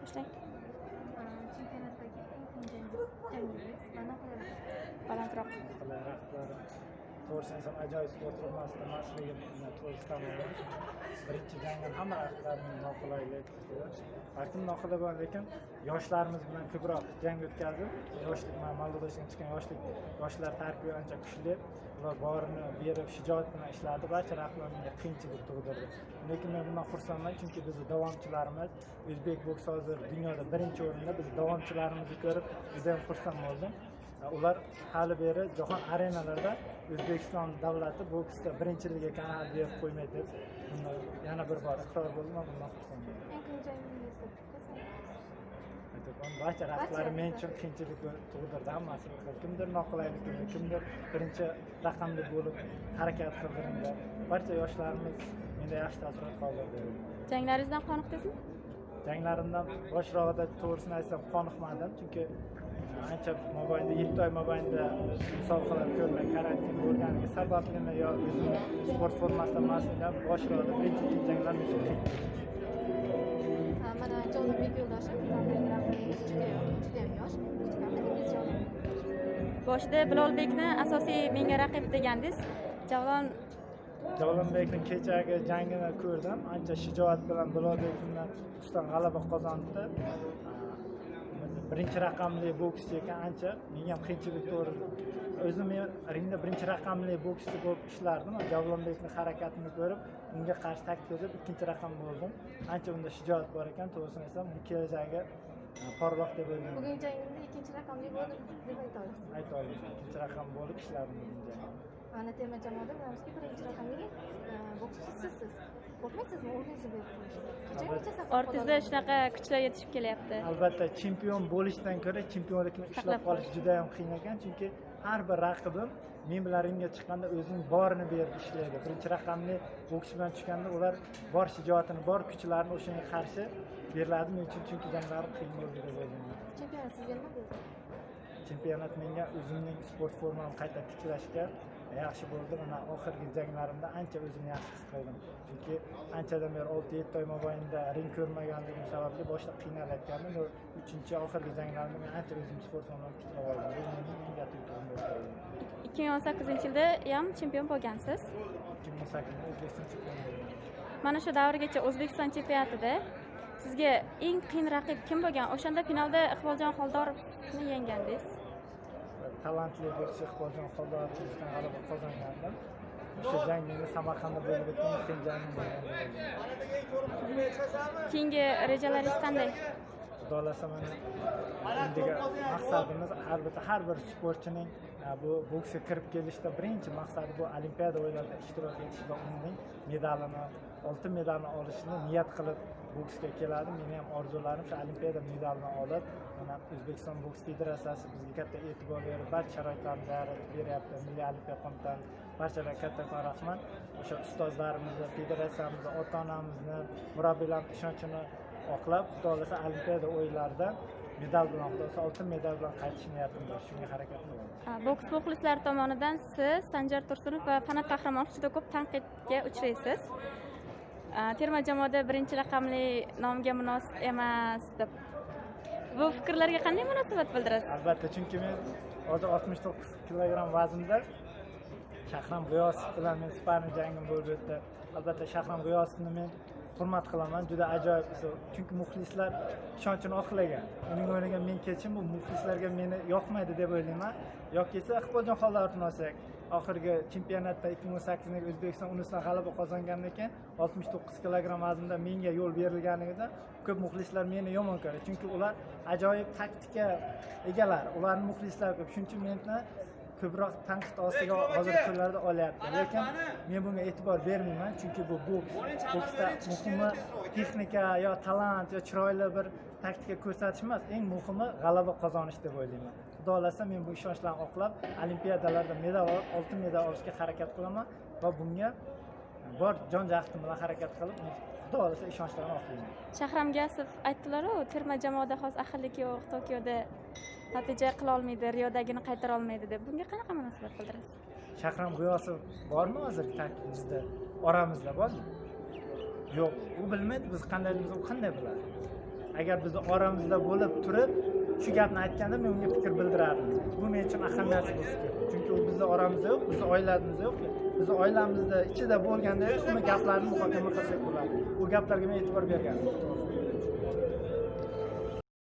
boshlang balandroq تورسن سم اجای سپورت رو ماست ماش لیگ تورستان بود birinchi jangdan hamma raqiblarni noqulaylik balkim noqulay bo'ladi lekin yoshlarimiz bilan ko'proq jang o'tkazib yoshlik mana moldovadan chiqqan yoshlik yoshlar tarkibi ancha kuchli ular borini berib shijoat bilan ishladi barcha raqiblar menga qiyinchilik tug'dirdi lekin men bundan xursandman chunki bizni davomchilarimiz o'zbek boksi hozir dunyoda birinchi o'rinda biz davomchilarimizni ko'rib juda ham xursand bo'ldim ular hali beri jahon arenalarida o'zbekiston davlati boksda birinchilik ekanini hali berib qo'ymaydi. Deb bundan yana bir bor iqror bo'ldim va bundan xursandman. Aytyapman barcha raqiblarim men uchun qiyinchilik tug'dirdi. Hammasi kimdir noqulaylik qildi kimdir birinchi raqamli bo'lib harakat qildiringlar barcha yoshlarimiz menda yaxshi taassurot qoldirdi. Janglaringizdan qoniqdingizmi janglarimdan boshrog'ida to'g'risini aytsam qoniqmadim. Chunki ancha mobaynida yetti oy mobaynida musobaqalar ko'rmay karantin bo'lganligi sabablimi yo o'zimni sport formasida emasligim boshrog'ida birinchi ikkinchi janglar men uchun qiyin mana yo'ldoshев raqibangiz judayam yosh boshida bilolbekni asosiy menga raqib degandingiz javlon javlonbekning kechagi jangini ko'rdim ancha shijoat bilan bilolbek ustidan g'alaba qozondi birinchi raqamli bokschi ekan ancha menga ham qiyinchilik tug'dirdi o'zim men ringda birinchi raqamli bokschi bo'lib ishlardim javlonbekni harakatini ko'rib unga qarshi taktik o'zib ikkinchi raqam bo'ldim. Ancha unda shijoat bor ekan to'g'risini aytsam uni kelajagi e, porloq deb o'ylayman. Bugungi jangingizda ikkinchi raqamli bo'ldi deb ayta olasiz ayta olaman ikkinchi raqam bo'lib ishlardim bugun jangda. mana terma jamoada bilamizki birinchi raqamli e, bokschi sizsiz. Qo'rqmaysizmi? O'rningizni berib qachongacha safar ortingizda shunaqa kuchlar yetishib kelyapti. Albatta chempion bo'lishdan ko'ra chempionlikni ushlab qolish juda yam qiyin ekan chunki har bir raqibim men bilan ringga chiqqanda o'zining borini berib ishlaydi. Birinchi raqamli boks bilan tushganda ular bor shijoatini bor kuchlarini o'shanga qarshi beriladi men uchun chunki janglarim qiyin bo'ldi deb o'ylayman. Chempionat sizga nima berdi chempionat menga o'zimning sport formamni qayta tiklashga yaxshi bo'ldi mana oxirgi janglarimda ancha o'zimni yaxshi his qildim chunki anchadan beri olti yetti oy mobaynida ring ko'rmaganligim sababli boshida qiynalayotgandim va uchinchi oxirgi janglarimda men ancha o'zimni sport formamni tiklab oldim bu mening eng katta yutug'im bo'lib ikki ming o'n sakkizinchi yilda ham chempion bo'lgansiz? İkki ming o'n sakkizda o'zbekiston chempioni bo'ldim. Mana shu davrgacha o'zbekiston chempionatida sizga eng qiyin raqib kim bo'lgan? O'shanda finalda iqboljon xoldorovni yenggandingiz talantli bokschi iqboljon xoldorovdan g'alaba qozongandim. O'sha jang menga samarqandda bo'lib o'tgan qiyin jangim bo'lgan keyingi rejalaringiz qanday? Xudo xohlasa mana endigi maqsadimiz albatta har bir sportchining bu boksga kirib kelishda birinchi maqsadi bu olimpiada o'yinlarida ishtirok etish va uning medalini oltin medalni olishni niyat qilib boksga keladi. Meni ham orzularim shu olimpiada medalini olib mana o'zbekiston boks federatsiyasi bizga katta e'tibor berib barcha sharoitlarni yaratib beryapti. Milliy olimpiya qo'mitasi barchalarga kattakon rahmat. O'sha ustozlarimizni federatsiyamizni ota onamizni murabbiylarni ishonchini oqlab xudo xohlasa olimpiada o'yinlarida medal bilan xudo xohlasa oltin medal bilan qaytish niyatim bor shunga harakat qilaman. Boks muxlislari tomonidan siz sanjar tursunov va fanat qahramon juda ko'p tanqidga uchraysiz. Э, terma jamoada birinchi raqamli nomga munosib emas deb. Bu fikrlarga qanday munosabat bildirasiz? Albatta chunki men hozir oltmish to'qqiz kilogramm vaznda shahram g'iyosov bilan men sparring jangim bo'lib o'tdi. Albatta shahram g'iyosovni men hurmat qilaman juda ajoyib chunki muxlislar ishonchini oqlagan. Uning o'rniga men kechim bu muxlislarga meni yoqmaydi deb o'ylayman. Yoki esa iqboljon xoldorovni olsak oxirgi chempionatda ikki ming o'n sakkizdagi o'zbekiston unisidan g'alaba qozongandan keyin oltmish to'qqiz kilogramm vaznda menga yo'l berilganligida ko'p muxlislar meni yomon ko'radi chunki ular ajoyib taktika egalari. Ularni muxlislari ko'p. Shuning uchun meni ko'proq tanqid ostiga hozirgi kunlarda olyapti. Lekin men bunga e'tibor bermayman. Chunki bu boks boksda muhimi texnika yo talant yo chiroyli bir taktika ko'rsatish emas. Eng muhimi g'alaba qozonish deb o'ylayman xudo xohlasa men bu ishonchlarni oqlab olimpiadalarda medal olib oltin medal olishga harakat qilaman va bunga bor jon jahdim bilan harakat qilib xudo xohlasa ishonchlarni oqlayman. Shahram gasov aytdilaru terma jamoada hozir ahillik yo'q tokioda natija qilolmaydi riodagini qaytara olmaydi deb. Bunga qanaqa munosabat bildirasiz? Shahram g'iyosov bormi hozirgi tarkibimizda? Oramizda bormi? Yo'q u bilmaydi biz qandayligimizni u qanday biladi? Agar bizni oramizda bo'lib turib shu gapni aytganda men unga fikr bildirardim bu men uchun ahamiyatsiz bo'lsa kerak chunki u bizni oramizda yo'q bizni oilamizda yo'q bizni oilamizni ichida bo'lganda uni gaplarini muhokama qilsak bo'ladi u gaplarga men e'tibor bergandim